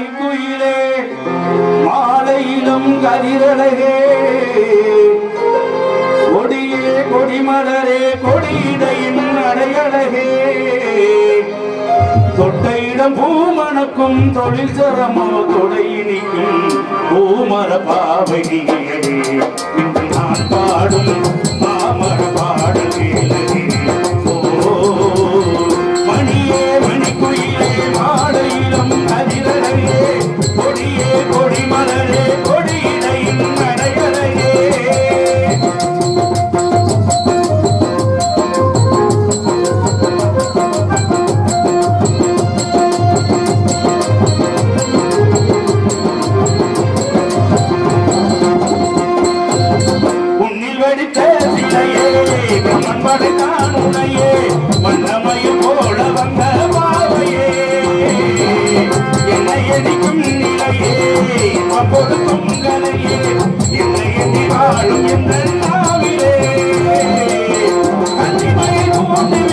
மணிக்குயிலே மாலையிலும் கதிரழகே. கொடியே கொடிமலரே கொடியிடையின் அடையழகே. தொட்டையிடம் பூமணக்கும் தொழில் சரமோ தொடையினிக்கும் பூமர பாவகியே நான் பாடும் மண்படை நான் உனையே வண்ணமயம் போல வந்த பாவையே. என்னை எடிக்கும் நிலையே அப்போது பொங்கலையே என்னை எண்ணி வாழும் என்ற நாவிலே. கன்னிமையை போன்று